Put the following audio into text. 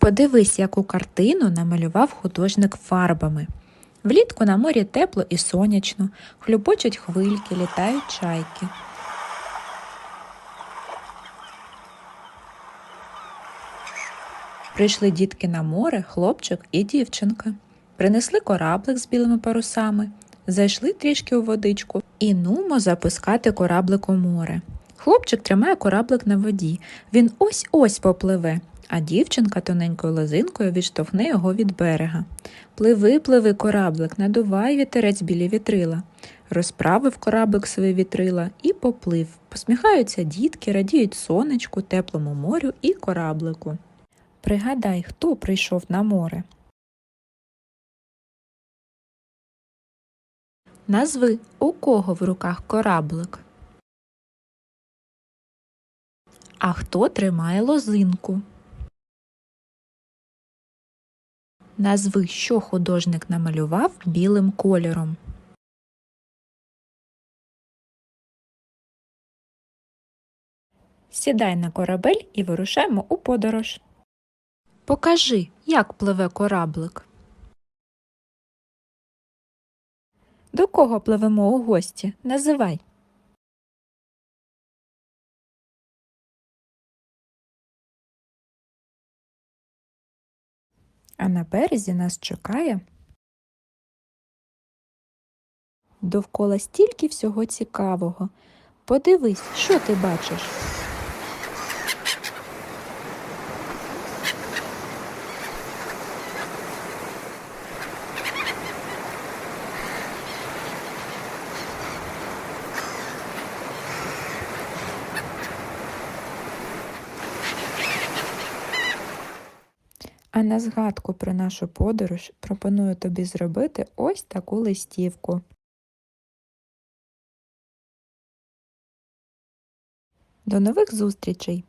Подивись, яку картину намалював художник фарбами. Влітку на морі тепло і сонячно, хлюпочуть хвильки, літають чайки. Прийшли дітки на море, хлопчик і дівчинка. Принесли кораблик з білими парусами, зайшли трішки у водичку і нумо запускати кораблик у море. Хлопчик тримає кораблик на воді. Він ось-ось попливе, а дівчинка тоненькою лозинкою відштовхне його від берега. Пливи, пливи, кораблик, надувай вітерець білі вітрила. Розправив кораблик свої вітрила і поплив. Посміхаються дітки, радіють сонечку, теплому морю і кораблику. Пригадай, хто прийшов на море. Назви, у кого в руках кораблик. А хто тримає лозинку? Назви, що художник намалював білим кольором. Сідай на корабель і вирушаємо у подорож. Покажи, як пливе кораблик. До кого пливемо у гості? Називай. А на березі нас чекає. Довкола стільки всього цікавого. Подивись, що ти бачиш. А на згадку про нашу подорож пропоную тобі зробити ось таку листівку. До нових зустрічей!